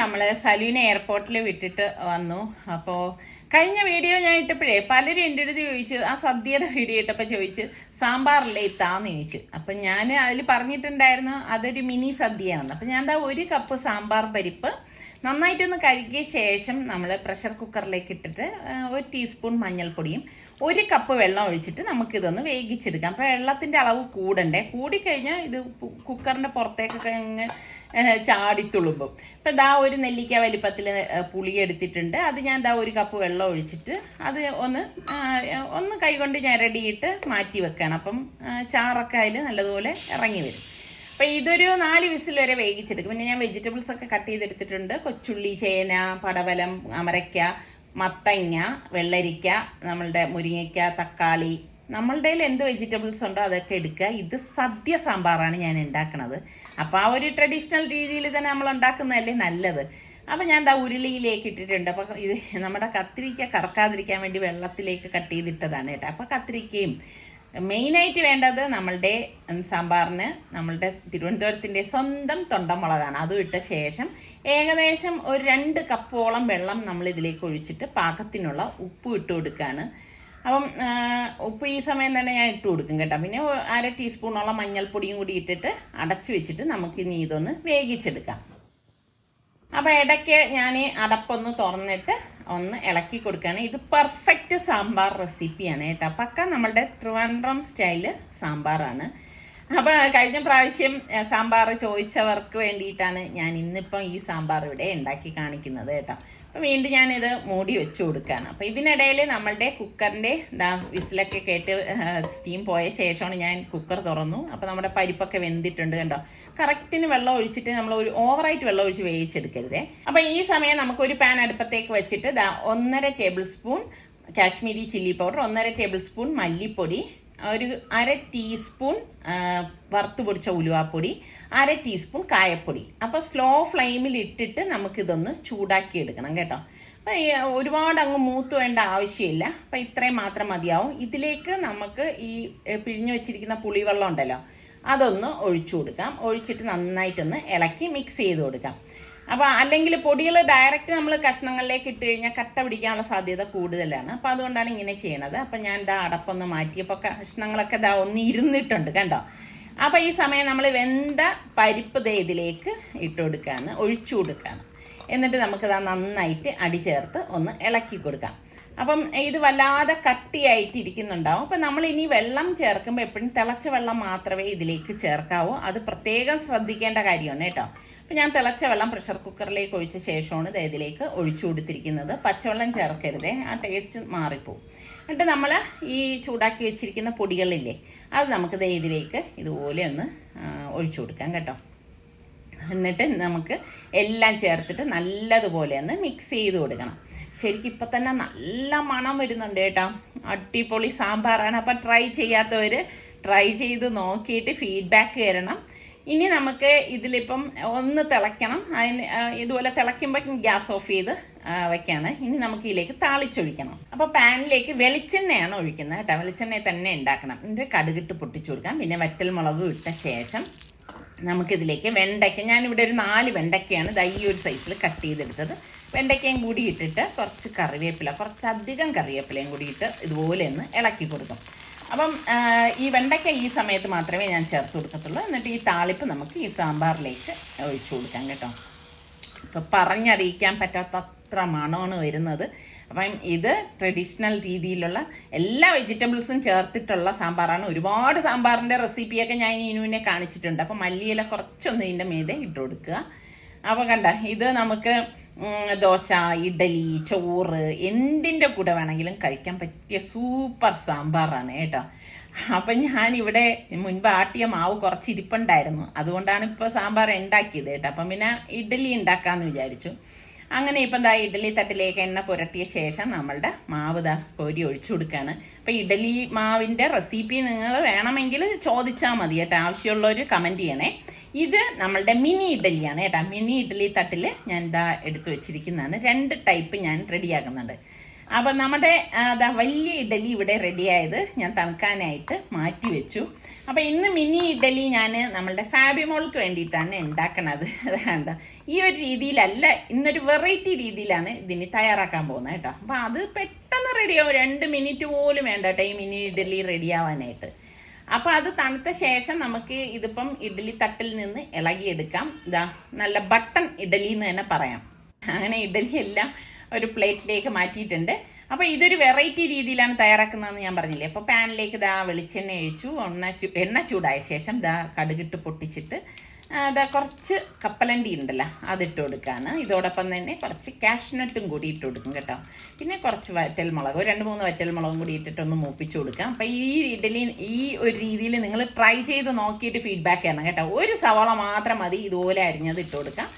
നമ്മൾ സലീന എയർപോർട്ടിൽ വിട്ടിട്ട് വന്നു. അപ്പോൾ കഴിഞ്ഞ വീഡിയോ ഞാൻ ഇട്ടപ്പോഴേ പലരും എന്റെ അടുത്ത് ചോദിച്ചു ആ സദ്യയുടെ വീഡിയോ ഇട്ടപ്പോൾ ചോദിച്ച് സാമ്പാറില്ലേ ഇത്താന്ന് ചോദിച്ചു. അപ്പം ഞാൻ അതിൽ പറഞ്ഞിട്ടുണ്ടായിരുന്നു അതൊരു മിനി സദ്യയാണെന്ന്. അപ്പം ഞാൻ എന്താ ഒരു കപ്പ് സാമ്പാർ പരിപ്പ് നന്നായിട്ടൊന്ന് കഴുകിയ ശേഷം നമ്മൾ പ്രഷർ കുക്കറിലേക്ക് ഇട്ടിട്ട് ഒരു ടീസ്പൂൺ മഞ്ഞൾപ്പൊടിയും ഒരു കപ്പ് വെള്ളം ഒഴിച്ചിട്ട് നമുക്കിതൊന്ന് വേവിച്ചെടുക്കാം. അപ്പോൾ വെള്ളത്തിന്റെ അളവ് കൂടണ്ടേ? കൂടിക്കഴിഞ്ഞാൽ ഇത് കുക്കറിന്റെ പുറത്തേക്കൊക്കെ അങ്ങ് ചാടി ചാടിത്തുളുമ്പും അപ്പം ദാ ഒരു നെല്ലിക്ക വലിപ്പത്തിൽ പുളി എടുത്തിട്ടുണ്ട്. അത് ഞാൻ ദാ ഒരു കപ്പ് വെള്ളം ഒഴിച്ചിട്ട് അത് ഒന്ന് ഒന്ന് കൈകൊണ്ട് ഞരടിയിട്ട് മാറ്റി വെക്കണം. അപ്പം ചാറൊക്കെ അതിൽ നല്ലതുപോലെ ഇറങ്ങി വരും. അപ്പം ഇതൊരു നാല് വിസിൽ വരെ വേവിച്ചെടുക്കും. പിന്നെ ഞാൻ വെജിറ്റബിൾസ് ഒക്കെ കട്ട് ചെയ്തെടുത്തിട്ടുണ്ട്. കൊച്ചുള്ളി ചേന പടവലം അമരയ്ക്ക മത്തങ്ങ വെള്ളരിക്ക നമ്മളുടെ മുരിങ്ങയ്ക്ക തക്കാളി നമ്മളുടെ കയ്യിൽ എന്ത് വെജിറ്റബിൾസ് ഉണ്ടോ അതൊക്കെ എടുക്കുക. ഇത് സദ്യ സാമ്പാറാണ് ഞാൻ ഉണ്ടാക്കുന്നത്. അപ്പോൾ ആ ഒരു ട്രഡീഷണൽ രീതിയിൽ തന്നെ നമ്മൾ ഉണ്ടാക്കുന്നതല്ലേ നല്ലത്. അപ്പം ഞാൻ എന്താ ഉരുളിയിലേക്ക് ഇട്ടിട്ടുണ്ട്. അപ്പം ഇത് നമ്മുടെ കത്തിരിക്ക കറക്കാതിരിക്കാൻ വേണ്ടി വെള്ളത്തിലേക്ക് കട്ട് ചെയ്തിട്ടതാണ് കേട്ടോ. അപ്പോൾ കത്തിരിക്കയും മെയിനായിട്ട് വേണ്ടത് നമ്മളുടെ സാമ്പാറിന് നമ്മളുടെ തിരുവനന്തപുരത്തിന്റെ സ്വന്തം തൊണ്ടമുളകാണ്. അതും ഇട്ട ശേഷം ഏകദേശം ഒരു രണ്ട് കപ്പോളം വെള്ളം നമ്മൾ ഇതിലേക്ക് ഒഴിച്ചിട്ട് പാകത്തിനുള്ള ഉപ്പ് ഇട്ട് കൊടുക്കുകയാണ് അപ്പം ഉപ്പ് ഈ സമയം തന്നെ ഞാൻ ഇട്ട് കൊടുക്കും കേട്ടോ. പിന്നെ അര ടീസ്പൂണോളം മഞ്ഞൾപ്പൊടിയും കൂടി ഇട്ടിട്ട് അടച്ചു വെച്ചിട്ട് നമുക്ക് ഇനി ഇതൊന്ന് വേവിച്ചെടുക്കാം. അപ്പോൾ ഇടയ്ക്ക് ഞാൻ അടപ്പൊന്ന് തുറന്നിട്ട് ഒന്ന് ഇളക്കി കൊടുക്കുകയാണ്. ഇത് പെർഫെക്റ്റ് സാമ്പാർ റെസിപ്പിയാണ് കേട്ടോ. പക്ക നമ്മളുടെ ട്രിവാൻഡ്രം സ്റ്റൈൽ സാമ്പാറാണ്. അപ്പൊ കഴിഞ്ഞ പ്രാവശ്യം സാമ്പാർ ചോദിച്ചവർക്ക് വേണ്ടിയിട്ടാണ് ഞാൻ ഇന്നിപ്പം ഈ സാമ്പാർ ഇവിടെ ഉണ്ടാക്കി കാണിക്കുന്നത് കേട്ടോ. അപ്പൊ വീണ്ടും ഞാനിത് മൂടി വെച്ചു കൊടുക്കുകയാണ് അപ്പൊ ഇതിനിടയിൽ നമ്മളുടെ കുക്കറിന്റെ ദാ വിസിലൊക്കെ കേട്ട് സ്റ്റീം പോയ ശേഷമാണ് ഞാൻ കുക്കർ തുറന്നു. അപ്പൊ നമ്മുടെ പരിപ്പൊക്കെ വെന്തിട്ടുണ്ട് കണ്ടോ? കറക്റ്റിന് വെള്ളം ഒഴിച്ചിട്ട് നമ്മൾ ഒരു ഓവറായിട്ട് വെള്ളം ഒഴിച്ച് വേവിച്ചെടുക്കരുതേ. അപ്പൊ ഈ സമയം നമുക്ക് ഒരു പാൻ അടുപ്പത്തേക്ക് വെച്ചിട്ട് ഒന്നര tablespoon Kashmiri chilli powder ഒന്നര ടേബിൾ സ്പൂൺ മല്ലിപ്പൊടി ഒരു അര ടീസ്പൂൺ വറുത്ത് പൊടിച്ച ഉലുവാപ്പൊടി അര ടീസ്പൂൺ കായപ്പൊടി. അപ്പോൾ സ്ലോ ഫ്ലെയിമിൽ ഇട്ടിട്ട് നമുക്കിതൊന്ന് ചൂടാക്കി എടുക്കണം കേട്ടോ ഒരുപാട് അങ്ങ് മൂത്ത് വേണ്ട ആവശ്യമില്ല. അപ്പം ഇത്രയും മാത്രം മതിയാവും. ഇതിലേക്ക് നമുക്ക് ഈ പിഴിഞ്ഞു വെച്ചിരിക്കുന്ന പുളിവെള്ളം ഉണ്ടല്ലോ അതൊന്ന് ഒഴിച്ചു കൊടുക്കാം. ഒഴിച്ചിട്ട് നന്നായിട്ടൊന്ന് ഇളക്കി മിക്സ് ചെയ്ത് കൊടുക്കാം. അപ്പോൾ അല്ലെങ്കിൽ പൊടികൾ ഡയറക്റ്റ് നമ്മൾ കഷ്ണങ്ങളിലേക്ക് ഇട്ട് കഴിഞ്ഞാൽ കട്ട പിടിക്കാനുള്ള സാധ്യത കൂടുതലാണ്. അപ്പോൾ അതുകൊണ്ടാണ് ഇങ്ങനെ ചെയ്യണത്. അപ്പം ഞാൻ ഇതാ അടപ്പൊന്ന് മാറ്റിയപ്പോൾ കഷ്ണങ്ങളൊക്കെ ഇതാ ഒന്ന് ഇരുന്നിട്ടുണ്ട് കണ്ടോ? അപ്പോൾ ഈ സമയം നമ്മൾ വെന്ത പരിപ്പ് ദേ ഇതിലേക്ക് ഇട്ട് കൊടുക്കുകയാണ് ഒഴിച്ചു കൊടുക്കുകയാണ് എന്നിട്ട് നമുക്കിത് നന്നായിട്ട് അടി ചേർത്ത് ഒന്ന് ഇളക്കി കൊടുക്കാം. അപ്പം ഇത് വല്ലാതെ കട്ടിയായിട്ട് ഇരിക്കുന്നുണ്ടാവും. അപ്പം നമ്മൾ ഇനി വെള്ളം ചേർക്കുമ്പോൾ എപ്പോഴും തിളച്ച വെള്ളം മാത്രമേ ഇതിലേക്ക് ചേർക്കാവൂ. അത് പ്രത്യേകം ശ്രദ്ധിക്കേണ്ട കാര്യമാണ് കേട്ടോ. അപ്പം ഞാൻ തിളച്ച വെള്ളം പ്രഷർ കുക്കറിലേക്ക് ഒഴിച്ച ശേഷമാണ് ഇത് ഇതിലേക്ക് ഒഴിച്ചു കൊടുത്തിരിക്കുന്നത്. പച്ചവെള്ളം ചേർക്കരുതേ ആ ടേസ്റ്റ് മാറിപ്പോവും. എന്നിട്ട് നമ്മൾ ഈ ചൂടാക്കി വെച്ചിരിക്കുന്ന പൊടികളില്ലേ അത് നമുക്ക് ഇതിലേക്ക് ഇതുപോലെ ഒന്ന് ഒഴിച്ചു കൊടുക്കാം കേട്ടോ. എന്നിട്ട് നമുക്ക് എല്ലാം ചേർത്തിട്ട് നല്ലതുപോലെ ഒന്ന് മിക്സ് ചെയ്ത് കൊടുക്കണം. ശരിക്കും ഇപ്പം തന്നെ നല്ല മണം വരുന്നുണ്ട് കേട്ടോ. അടിപൊളി സാമ്പാറാണ്. അപ്പം ട്രൈ ചെയ്യാത്തവർ ട്രൈ ചെയ്ത് നോക്കിയിട്ട് ഫീഡ്ബാക്ക് തരണം. ഇനി നമുക്ക് ഇതിലിപ്പം ഒന്ന് തിളയ്ക്കണം. അതിന് ഇതുപോലെ തിളയ്ക്കുമ്പോഴേക്കും ഗ്യാസ് ഓഫ് ചെയ്ത് ആ, വെക്കാണ്. ഇനി നമുക്ക് ഇതിലേക്ക് താളിച്ചൊഴിക്കണം. അപ്പോൾ പാനിലേക്ക് വെളിച്ചെണ്ണയാണ് ഒഴിക്കുന്നത് കേട്ടോ. വെളിച്ചെണ്ണയെ തന്നെ ഉണ്ടാക്കണം. എന്നിട്ട് കടുകിട്ട് പൊട്ടിച്ചു കൊടുക്കാം. പിന്നെ വറ്റൽ മുളകും ഇട്ട ശേഷം നമുക്കിതിലേക്ക് വെണ്ടയ്ക്ക. ഞാനിവിടെ ഒരു നാല് വെണ്ടയ്ക്കയാണ് ഈ ഒരു സൈസിൽ കട്ട് ചെയ്തെടുത്തത്. വെണ്ടയ്ക്കയും കൂടി ഇട്ടിട്ട് കുറച്ച് കറിവേപ്പില കുറച്ചധികം കറിവേപ്പിലയും കൂടി ഇട്ട് ഇതുപോലെ ഒന്ന് ഇളക്കി കൊടുക്കും. അപ്പം ഈ വെണ്ടയ്ക്ക ഈ സമയത്ത് മാത്രമേ ഞാൻ ചേർത്ത് കൊടുക്കത്തുള്ളൂ. എന്നിട്ട് ഈ താളിപ്പ് നമുക്ക് ഈ സാമ്പാറിലേക്ക് ഒഴിച്ചു കൊടുക്കാം കേട്ടോ. ഇപ്പം പറഞ്ഞറിയിക്കാൻ പറ്റാത്ത അത്ര മണമാണ് വരുന്നത്. അപ്പം ഇത് ട്രഡീഷണൽ രീതിയിലുള്ള എല്ലാ വെജിറ്റബിൾസും ചേർത്തിട്ടുള്ള സാമ്പാറാണ്. ഒരുപാട് സാമ്പാറിന്റെ റെസിപ്പിയൊക്കെ ഞാൻ ഇനുവിനെ കാണിച്ചിട്ടുണ്ട്. അപ്പം മല്ലിയില കുറച്ചൊന്ന് ഇതിന്റെ മീതെ ഇട്ട് കൊടുക്കുക. അപ്പോൾ കണ്ട ഇത് നമുക്ക് ദോശ ഇഡലി ചോറ് എന്തിന്റെ കൂടെ വേണമെങ്കിലും കഴിക്കാൻ പറ്റിയ സൂപ്പർ സാമ്പാറാണ് കേട്ടോ. അപ്പം ഇവിടെ മുൻപ് ആട്ടിയ മാവ് കുറച്ച് ഇരിപ്പുണ്ടായിരുന്നു. അതുകൊണ്ടാണ് ഇപ്പോൾ സാമ്പാർ ഉണ്ടാക്കിയത് കേട്ടോ. അപ്പം പിന്നെ ഇഡലി ഉണ്ടാക്കാമെന്ന് വിചാരിച്ചു. അങ്ങനെ ഇപ്പം ദാ ഇഡലി തട്ടിലേക്ക് എണ്ണ പുരട്ടിയ ശേഷം നമ്മളുടെ മാവ് ദാ കോരി ഒഴിച്ചു കൊടുക്കുകയാണ് അപ്പം ഇഡലി മാവിന്റെ റെസിപ്പി നിങ്ങൾ വേണമെങ്കിൽ ചോദിച്ചാൽ മതി കേട്ടോ. ആവശ്യമുള്ളവർ കമന്റ് ചെയ്യണേ. ഇത് നമ്മളുടെ മിനി ഇഡ്ഡലിയാണ് കേട്ടോ. മിനി ഇഡ്ഡലി തട്ടിൽ ഞാൻ ഇതാ എടുത്തു വെച്ചിരിക്കുന്നതാണ്. രണ്ട് ടൈപ്പ് ഞാൻ റെഡിയാക്കുന്നുണ്ട് അപ്പം നമ്മുടെ അതാ വലിയ ഇഡ്ഡലി ഇവിടെ റെഡിയായത് ഞാൻ തണുക്കാനായിട്ട് മാറ്റി വെച്ചു. അപ്പം ഇന്ന് മിനി ഇഡ്ഡലി ഞാൻ നമ്മളുടെ ഫാബിമോൾക്ക് വേണ്ടിയിട്ടാണ് ഉണ്ടാക്കണത്. അതാണ്ട. ഈ ഒരു രീതിയിലല്ല ഇന്നൊരു വെറൈറ്റി രീതിയിലാണ് ഇതിന് തയ്യാറാക്കാൻ പോകുന്നത് കേട്ടോ. അപ്പം അത് പെട്ടെന്ന് റെഡിയാവും രണ്ട് മിനിറ്റ് പോലും വേണ്ട കേട്ടോ ഈ മിനി ഇഡ്ഡലി റെഡിയാവാനായിട്ട് അപ്പൊ അത് തണുത്ത ശേഷം നമുക്ക് ഇതിപ്പം ഇഡ്ഡലി തട്ടിൽ നിന്ന് ഇളകിയെടുക്കാം. ഇതാ നല്ല ബട്ടൺ ഇഡലി എന്ന് തന്നെ പറയാം. അങ്ങനെ ഇഡലി എല്ലാം ഒരു പ്ലേറ്റിലേക്ക് മാറ്റിയിട്ടുണ്ട്. അപ്പോൾ ഇതൊരു വെറൈറ്റി രീതിയിലാണ് തയ്യാറാക്കുന്നതെന്ന് ഞാൻ പറഞ്ഞില്ലേ? അപ്പോൾ പാനിലേക്ക് ദാ വെളിച്ചെണ്ണ ഒഴിച്ചു എണ്ണ എണ്ണ ചൂടായ ശേഷം ദാ കടുകിട്ട് പൊട്ടിച്ചിട്ട് ദാ കുറച്ച് കപ്പലണ്ടി ഉണ്ടല്ലോ അതിട്ട് കൊടുക്കാണ്. ഇതോടൊപ്പം തന്നെ കുറച്ച് കാഷ്നട്ടും കൂടി ഇട്ട് കൊടുക്കും കേട്ടോ. പിന്നെ കുറച്ച് വറ്റൽ മുളക് രണ്ട് മൂന്ന് വറ്റൽ മുളകും കൂടി ഇട്ടിട്ടൊന്ന് മൂപ്പിച്ച് കൊടുക്കാം. അപ്പം ഈ ഇഡലി ഈ ഒരു രീതിയിൽ നിങ്ങൾ ട്രൈ ചെയ്ത് നോക്കിയിട്ട് ഫീഡ്ബാക്ക് ചെയ്യണം കേട്ടോ. ഒരു സവാള മാത്രം മതി ഇതുപോലെ അരിഞ്ഞത് ഇട്ട് കൊടുക്കാം.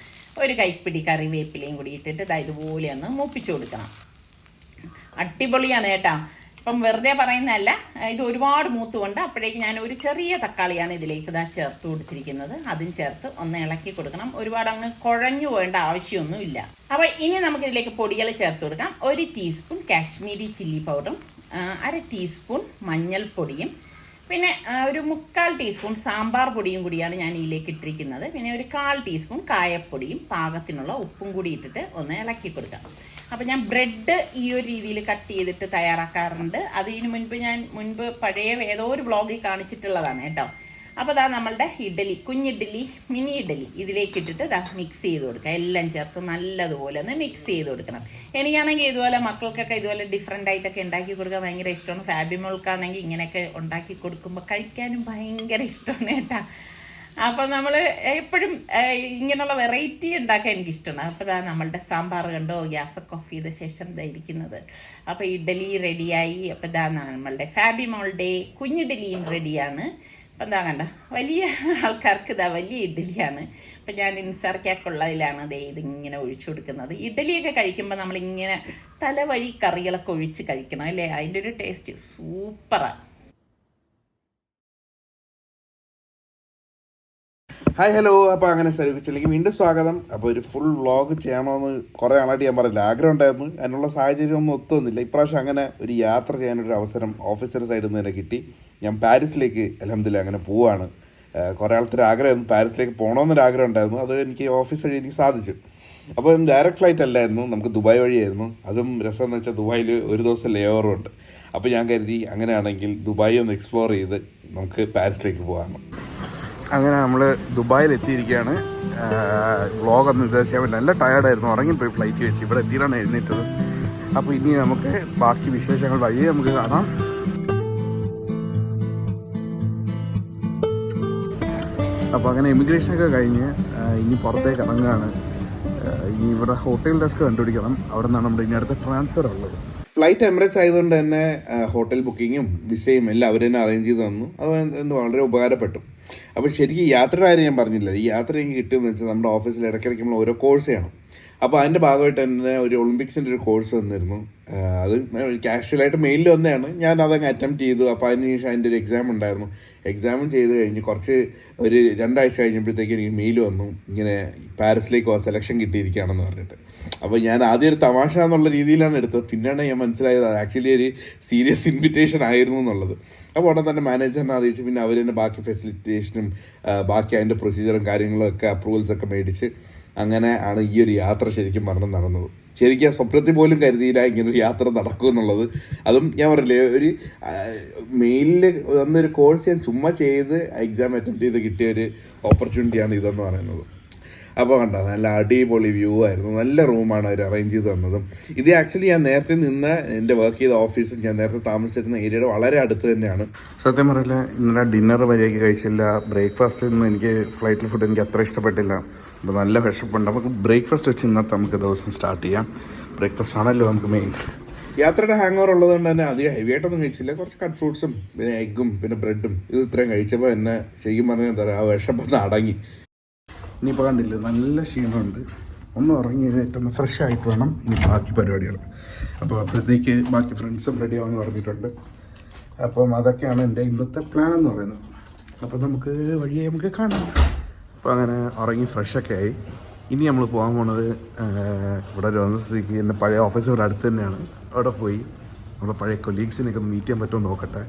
ഒരു കൈപ്പിടി കറിവേപ്പിലയും കൂടി ഇട്ടിട്ട് ദാ ഇതുപോലെ ഒന്ന് മൂപ്പിച്ച് കൊടുക്കണം. അടിപൊളിയാണ് കേട്ടാ. ഇപ്പം വെറുതെ പറയുന്നതല്ല. ഇത് ഒരുപാട് മൂത്തുകൊണ്ട് അപ്പോഴേക്ക് ഞാൻ ഒരു ചെറിയ തക്കാളിയാണ് ഇതിലേക്ക് ഇതാ ചേർത്ത് കൊടുത്തിരിക്കുന്നത്. അതും ചേർത്ത് ഒന്ന് ഇളക്കി കൊടുക്കണം. ഒരുപാട് അങ്ങ് കുഴഞ്ഞു പോകേണ്ട ആവശ്യമൊന്നുമില്ല അപ്പോൾ ഇനി നമുക്ക് ഇതിലേക്ക് പൊടികൾ ചേർത്ത് കൊടുക്കാം. ഒരു ടീസ്പൂൺ കാശ്മീരി ചില്ലി പൗഡറും അര ടീസ്പൂൺ മഞ്ഞൾപ്പൊടിയും പിന്നെ ഒരു മുക്കാൽ ടീസ്പൂൺ സാമ്പാർ പൊടിയും കൂടിയാണ് ഞാൻ ഇതിലേക്ക് ഇട്ടിരിക്കുന്നത്. പിന്നെ ഒരു കാൽ ടീസ്പൂൺ കായപ്പൊടിയും പാകത്തിനുള്ള ഉപ്പും കൂടി ഇട്ടിട്ട് ഒന്ന് ഇളക്കി കൊടുക്കാം. അപ്പം ഞാൻ ബ്രെഡ് ഈ ഒരു രീതിയിൽ കട്ട് ചെയ്തിട്ട് തയ്യാറാക്കാറുണ്ട്. അതിന് മുൻപ് ഞാൻ മുൻപ് പഴയ ഏതോ ഒരു വ്ളോഗിൽ കാണിച്ചിട്ടുള്ളതാണ് കേട്ടോ. അപ്പോൾ ഇതാ നമ്മളുടെ ഇഡലി കുഞ്ഞിഡലി മിനി ഇഡലി ഇതിലേക്ക് ഇട്ടിട്ട് ഇതാ മിക്സ് ചെയ്ത് കൊടുക്കുക. എല്ലാം ചേർത്ത് നല്ലതുപോലെ ഒന്ന് മിക്സ് ചെയ്ത് കൊടുക്കണം. എനിക്കാണെങ്കിൽ ഇതുപോലെ മക്കൾക്കൊക്കെ ഇതുപോലെ ഡിഫറെന്റ് ആയിട്ടൊക്കെ ഉണ്ടാക്കി കൊടുക്കാൻ ഭയങ്കര ഇഷ്ടമാണ്. ഫാബിമോൾക്കാണെങ്കിൽ ഇങ്ങനെയൊക്കെ ഉണ്ടാക്കി കൊടുക്കുമ്പോൾ കഴിക്കാനും ഭയങ്കര ഇഷ്ടമാണ് കേട്ടാ. അപ്പം നമ്മൾ എപ്പോഴും ഇങ്ങനെയുള്ള വെറൈറ്റി ഉണ്ടാക്കാൻ എനിക്ക് ഇഷ്ടമാണ് അപ്പോൾ ഇതാ നമ്മളുടെ സാമ്പാർ കണ്ടോ? ഗ്യാസൊക്കെ ഓഫ് ചെയ്ത ശേഷം ഇതായിരിക്കുന്നത് അപ്പോൾ ഇഡലി റെഡിയായി. അപ്പോൾ ഇതാ നമ്മളുടെ ഫാബി മോളുടെ കുഞ്ഞിഡലിയും റെഡിയാണ്. അപ്പം എന്താ കണ്ട? വലിയ ആൾക്കാർക്ക് ഇതാ വലിയ ഇഡലിയാണ്. അപ്പം ഞാൻ ഇൻസർക്കാക്കുള്ളതിലാണ് ദേ ഇതിങ്ങനെ ഒഴിച്ചു കൊടുക്കുന്നത്. ഇഡലിയൊക്കെ കഴിക്കുമ്പോൾ നമ്മളിങ്ങനെ തലവഴി കറികളൊക്കെ ഒഴിച്ച് കഴിക്കണം അല്ലേ? അതിന്റെ ഒരു ടേസ്റ്റ് സൂപ്പറാണ് ഹായ് ഹലോ അപ്പോൾ അങ്ങനെ സർവീസിലേക്ക് വീണ്ടും സ്വാഗതം. അപ്പോൾ ഒരു ഫുൾ വ്ളോഗ് ചെയ്യണമെന്ന് കുറേ ആളായിട്ട് ഞാൻ പറയില്ല ആഗ്രഹം ഉണ്ടായിരുന്നു അതിനുള്ള സാഹചര്യം ഒന്നും ഒത്തുവന്നില്ല ഇപ്രാവശ്യം അങ്ങനെ ഒരു യാത്ര ചെയ്യാനൊരു അവസരം ഓഫീസർ സൈഡിൽ നിന്ന് തന്നെ കിട്ടി. ഞാൻ പാരീസിലേക്ക് അലഹമില്ല അങ്ങനെ പോവാണ്. കുറേ ആൾക്കൊരു ആഗ്രഹമായിരുന്നു. പാരീസിലേക്ക് പോകണമെന്നൊരു ആഗ്രഹം ഉണ്ടായിരുന്നു അത് എനിക്ക് ഓഫീസ് വഴി എനിക്ക് സാധിച്ചു. അപ്പോൾ ഡയറക്റ്റ് ഫ്ലൈറ്റ് അല്ലായിരുന്നു. നമുക്ക് ദുബായ് വഴിയായിരുന്നു. അതും രസം എന്ന് വെച്ചാൽ ദുബായിൽ ഒരു ദിവസം ലേ ഓവറും ഉണ്ട്. അപ്പോൾ ഞാൻ കരുതി അങ്ങനെയാണെങ്കിൽ ദുബായ് ഒന്ന് എക്സ്പ്ലോർ ചെയ്ത് നമുക്ക് പാരീസിലേക്ക് പോകാമെന്ന് അങ്ങനെ നമ്മൾ ദുബായിൽ എത്തിയിരിക്കുകയാണ് വ്ളോഗ് ഒന്നും ഇത് ചെയ്യാൻ പറ്റില്ല. നല്ല ടയർഡായിരുന്നു ഉറങ്ങിപ്പോയി ഫ്ലൈറ്റ് വെച്ച്. ഇവിടെ എത്തിയിട്ടാണ് എഴുന്നേറ്റത്. അപ്പോൾ ഇനി നമുക്ക് ബാക്കി വിശേഷങ്ങൾ വഴി നമുക്ക് കാണാം. അപ്പോൾ അങ്ങനെ ഇമിഗ്രേഷനൊക്കെ കഴിഞ്ഞ് ഇനി പുറത്തേക്ക് ഇറങ്ങുകയാണ്. ഇനി ഇവിടെ ഹോട്ടൽ ഡെസ്ക് കണ്ടുപിടിക്കണം. അവിടെ നിന്നാണ് നമ്മുടെ ഇനി അടുത്ത ട്രാൻസ്ഫർ ഉള്ളത്. ഫ്ലൈറ്റ് എമിറേറ്റ്സ് ആയതുകൊണ്ട് തന്നെ ഹോട്ടൽ ബുക്കിങ്ങും വിസയും എല്ലാം അവർ തന്നെ അറേഞ്ച് ചെയ്ത് തന്നു. അത് വളരെ ഉപകാരപ്പെട്ടു. അപ്പോൾ ശരിക്കും യാത്രയുടെ കാര്യം ഞാൻ പറഞ്ഞില്ല ഈ യാത്ര എനിക്ക് കിട്ടുമെന്ന് വെച്ചാൽ നമ്മുടെ ഓഫീസിൽ ഇടയ്ക്കിടയ്ക്ക് നമ്മൾ ഓരോ കോഴ്സ് ചെയ്യണം. അപ്പോൾ അതിന്റെ ഭാഗമായിട്ട് തന്നെ ഒരു ഒളിമ്പിക്സിന്റെ ഒരു കോഴ്സ് വന്നിരുന്നു. അത് കാഷ്വലായിട്ട് മെയിലിൽ വന്നതാണ്. ഞാൻ അതങ്ങ് അറ്റംപ്റ്റ് ചെയ്തു. അപ്പോൾ അതിന് ശേഷം അതിന്റെ ഒരു എക്സാം ഉണ്ടായിരുന്നു. എക്സാമും ചെയ്ത് കഴിഞ്ഞ് കുറച്ച് ഒരു രണ്ടാഴ്ച കഴിഞ്ഞപ്പോഴത്തേക്ക് എനിക്ക് മെയിൽ വന്നു. ഇങ്ങനെ പാരീസിലേക്ക് സെലക്ഷൻ കിട്ടിയിരിക്കുകയാണെന്ന് പറഞ്ഞിട്ട്. അപ്പോൾ ഞാൻ ആദ്യം ഒരു തമാശ എന്നുള്ള രീതിയിലാണ് എടുത്തത്. പിന്നെയാണ് ഞാൻ മനസ്സിലായത് ആക്ച്വലി ഒരു സീരിയസ് ഇൻവിറ്റേഷൻ ആയിരുന്നു എന്നുള്ളത്. അപ്പോൾ ഉടനെ തന്നെ മാനേജറിനെ അറിയിച്ച് പിന്നെ അവർ തന്നെ ബാക്കി ഫെസിലിറ്റേഷനും ബാക്കി അതിന്റെ പ്രൊസീജിയറും കാര്യങ്ങളും ഒക്കെ അപ്രൂവൽസൊക്കെ മേടിച്ച് അങ്ങനെ ആണ് ഈ ഒരു യാത്ര ശരിക്കും പറഞ്ഞ് നടന്നത്. ശരിക്കും സ്വപ്നത്തിൽ പോലും കരുതിയില്ല ഇങ്ങനെ ഒരു യാത്ര നടക്കും എന്നുള്ളത്. അതും ഞാൻ പറഞ്ഞില്ലേ ഒരു മെയിലിൽ വന്നൊരു കോഴ്സ് ഞാൻ ചുമ്മാ ചെയ്ത് എക്സാം അറ്റംപ്റ്റ് ചെയ്ത് കിട്ടിയ ഒരു ഓപ്പർച്യൂണിറ്റിയാണ് ഇതെന്ന് പറയുന്നത്. അപ്പോൾ കണ്ടോ നല്ല അടിപൊളി വ്യൂ ആയിരുന്നു. നല്ല റൂമാണ് അവർ അറേഞ്ച് ചെയ്ത് തന്നതും. ഇത് ആക്ച്വലി ഞാൻ നേരത്തെ നിന്ന് എന്റെ വർക്ക് ചെയ്ത ഓഫീസിൽ ഞാൻ നേരത്തെ താമസിച്ചിരുന്ന ഏരിയയുടെ വളരെ അടുത്ത് തന്നെയാണ്. സത്യം പറയില്ല ഇന്നലെ ഡിന്നർ മര്യാദയ്ക്ക് കഴിച്ചില്ല. ബ്രേക്ക്ഫാസ്റ്റിൽ നിന്ന് എനിക്ക് ഫ്ലൈറ്റിൽ ഫുഡ് എനിക്ക് അത്ര ഇഷ്ടപ്പെട്ടില്ല. അപ്പോൾ നല്ല വിശപ്പുണ്ട്. നമുക്ക് ബ്രേക്ക്ഫാസ്റ്റ് വെച്ച് ഇന്നത്തെ നമുക്ക് ദിവസം സ്റ്റാർട്ട് ചെയ്യാം. ബ്രേക്ക്ഫാസ്റ്റ് ആണല്ലോ നമുക്ക് മെയിൻ യാത്രയുടെ ഹാങ് ഓവർ ഉള്ളത് കൊണ്ട് തന്നെ അധികം ഹെവി ആയിട്ടൊന്നും കഴിച്ചില്ല. കുറച്ച് കട്ട് ഫ്രൂട്ട്സും പിന്നെ എഗ്ഗും പിന്നെ ബ്രെഡും ഇത് ഇത്രയും കഴിച്ചപ്പോൾ എന്നെ ശരിക്കും പറഞ്ഞാൽ എന്താ പറയുക ആ വിഷപ്പൊന്ന് അടങ്ങി ഇനിയിപ്പോൾ കണ്ടില്ലേ നല്ല ക്ഷീണമുണ്ട്. ഒന്ന് ഉറങ്ങി എഴുന്നേറ്റൊന്ന് ഫ്രഷ് ആയിട്ട് വേണം ഇനി ബാക്കി പരിപാടികൾ. അപ്പോൾ അപ്പോഴത്തേക്ക് ബാക്കി ഫ്രണ്ട്സും റെഡി ആവുമെന്ന് പറഞ്ഞിട്ടുണ്ട്. അപ്പം അതൊക്കെയാണ് എന്റെ ഇന്നത്തെ പ്ലാൻ എന്ന് പറയുന്നത്. അപ്പം നമുക്ക് വഴിയെ നമുക്ക് കാണാം. അപ്പോൾ അങ്ങനെ ഉറങ്ങി ഫ്രഷൊക്കെ ആയി. ഇനി നമ്മൾ പോകാൻ പോണത് ഇവിടെ വന്ന എന്റെ പഴയ ഓഫീസ് ഇവിടെ അടുത്ത് തന്നെയാണ്. അവിടെ പോയി. നമ്മുടെ പഴയ കൊലീഗ്സിനെയൊക്കെ മീറ്റ് ചെയ്യാൻ പറ്റുമോ നോക്കട്ടെ.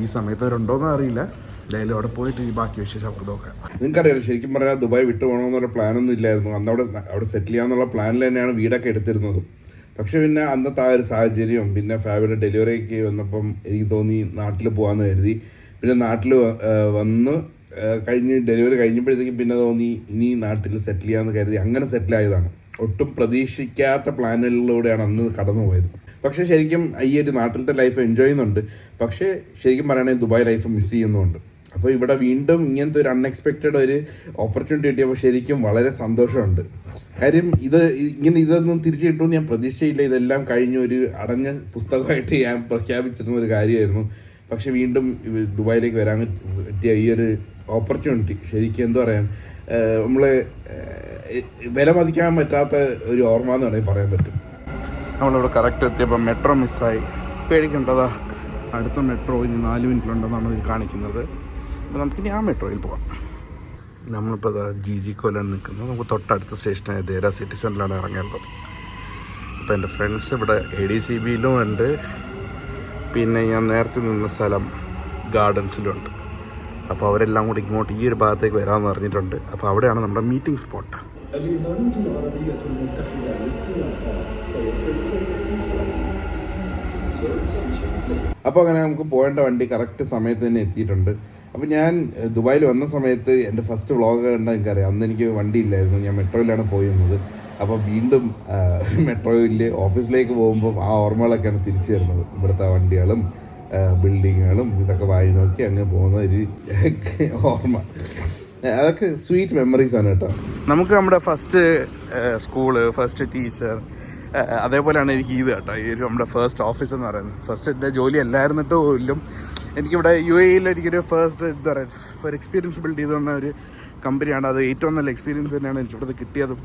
ഈ സമയത്ത് അവരുണ്ടോയെന്ന് അറിയില്ല. എന്തായാലും അവിടെ പോയിട്ട് ഈ ബാക്കി വിശേഷം നമുക്ക് നോക്കാം. നിങ്ങൾക്കറിയാലോ ശരിക്കും പറഞ്ഞാൽ ദുബായ് വിട്ടു പോകണമെന്നുള്ള പ്ലാനൊന്നും ഇല്ലായിരുന്നു. അന്ന് അവിടെ അവിടെ സെറ്റിൽ ചെയ്യാന്നുള്ള പ്ലാനിൽ തന്നെയാണ് വീടൊക്കെ എടുത്തിരുന്നത്. പക്ഷെ പിന്നെ അന്നത്തെ ആ ഒരു സാഹചര്യം പിന്നെ ഫാബിയുടെ ഡെലിവറിക്ക് വന്നപ്പം എനിക്ക് തോന്നി നാട്ടിൽ പോകാമെന്ന് കരുതി. പിന്നെ നാട്ടിൽ വന്ന് കഴിഞ്ഞ് ഡെലിവറി കഴിഞ്ഞപ്പോഴത്തേക്കും പിന്നെ തോന്നി ഇനി നാട്ടിൽ സെറ്റിൽ ചെയ്യാമെന്ന് കരുതി അങ്ങനെ സെറ്റിൽ ആയതാണ്. ഒട്ടും പ്രതീക്ഷിക്കാത്ത പ്ലാനുകളിലൂടെയാണ് അന്ന് കടന്നു പോയത് പക്ഷെ ശരിക്കും ഈ ഒരു നാട്ടിലത്തെ ലൈഫ് എൻജോയ് ചെയ്യുന്നുണ്ട്. പക്ഷേ ശരിക്കും പറയുകയാണെങ്കിൽ ദുബായ് ലൈഫ് മിസ് ചെയ്യുന്നുണ്ട്. അപ്പോൾ ഇവിടെ വീണ്ടും ഇങ്ങനത്തെ ഒരു അൺഎക്സ്പെക്റ്റഡ് ഒരു ഓപ്പർച്യൂണിറ്റി കിട്ടിയപ്പോൾ ശരിക്കും വളരെ സന്തോഷമുണ്ട്. കാര്യം ഇത് ഇങ്ങനെ ഇതൊന്നും തിരിച്ചു കിട്ടുമെന്ന് ഞാൻ പ്രതീക്ഷയില്ല ഇതെല്ലാം കഴിഞ്ഞ ഒരു അടഞ്ഞ പുസ്തകമായിട്ട് ഞാൻ പ്രഖ്യാപിച്ചിരുന്ന ഒരു കാര്യമായിരുന്നു. പക്ഷെ വീണ്ടും ദുബായിലേക്ക് വരാൻ പറ്റിയ ഈ ഒരു ഓപ്പർച്യൂണിറ്റി ശരിക്കും എന്താ പറയാൻ നമ്മൾ വില മതിക്കാൻ പറ്റാത്ത ഒരു ഓർമ്മ എന്ന് വേണമെങ്കിൽ പറയാൻ പറ്റും. നമ്മളിവിടെ കറക്റ്റ് എത്തിയപ്പോൾ മെട്രോ മിസ്സായി പേടിക്കേണ്ടതാ അടുത്ത മെട്രോ ഇനി നാല് മിനിറ്റിലുണ്ടെന്നാണ് കാണിക്കുന്നത്. അപ്പോൾ നമുക്കിനി ആ മെട്രോയിൽ പോകാം നമ്മളിപ്പോൾ അതാ ജി ജി കോലാണ് നിൽക്കുന്നത്. നമുക്ക് തൊട്ടടുത്ത സ്റ്റേഷനായ ദേര സിറ്റി സെന്ററിലാണ് ഇറങ്ങേണ്ടത്. അപ്പോൾ എന്റെ ഫ്രണ്ട്സ് ഇവിടെ എ ഡി സി ബിയിലും ഉണ്ട്. പിന്നെ ഞാൻ നേരത്തെ നിന്ന സ്ഥലം ഗാർഡൻസിലും ഉണ്ട് അപ്പോൾ അവരെല്ലാം കൂടി ഇങ്ങോട്ട് ഈ ഒരു ഭാഗത്തേക്ക് വരാമെന്ന് പറഞ്ഞിട്ടുണ്ട്. അപ്പോൾ അവിടെയാണ് നമ്മുടെ മീറ്റിംഗ് സ്പോട്ട്. അപ്പോൾ അങ്ങനെ നമുക്ക് പോകേണ്ട വണ്ടി കറക്റ്റ് സമയത്ത് തന്നെ എത്തിയിട്ടുണ്ട്. അപ്പോൾ ഞാൻ ദുബായിൽ വന്ന സമയത്ത് എന്റെ ഫസ്റ്റ് വ്ളോഗ് കണ്ടാൽ എനിക്കറിയാം. അന്ന് എനിക്ക് വണ്ടി ഇല്ലായിരുന്നു. ഞാൻ മെട്രോയിലാണ് പോയിരുന്നത്. അപ്പോൾ വീണ്ടും മെട്രോയിൽ ഓഫീസിലേക്ക് പോകുമ്പോൾ ആ ഓർമ്മകളൊക്കെയാണ് തിരിച്ചു വരുന്നത്. ഇവിടുത്തെ വണ്ടികളും ബിൽഡിങ്ങുകളും ഇതൊക്കെ വായി നോക്കി അങ്ങ് പോകുന്ന ഒരു ഓർമ്മ. അതൊക്കെ സ്വീറ്റ് മെമ്മറീസ് ആണ് കേട്ടോ. നമുക്ക് നമ്മുടെ ഫസ്റ്റ് സ്കൂൾ ഫസ്റ്റ് ടീച്ചർ അതേപോലെയാണ് എനിക്ക് ഇത് കേട്ടോ. ഈ ഒരു നമ്മുടെ ഫസ്റ്റ് ഓഫീസ് എന്ന് പറയുന്നത്. ഫസ്റ്റ് എന്റെ ജോലി അല്ലായിരുന്നിട്ടും പോലും എനിക്കിവിടെ യു എയിൽ എനിക്കൊരു ഫസ്റ്റ് എന്താ പറയുക ഒരു എക്സ്പീരിയൻസ് ബിൽഡ് ചെയ്ത് തന്ന ഒരു കമ്പനിയാണ് അത് ഏറ്റവും നല്ല എക്സ്പീരിയൻസ് തന്നെയാണ് എനിക്കിവിടെ കിട്ടിയതും.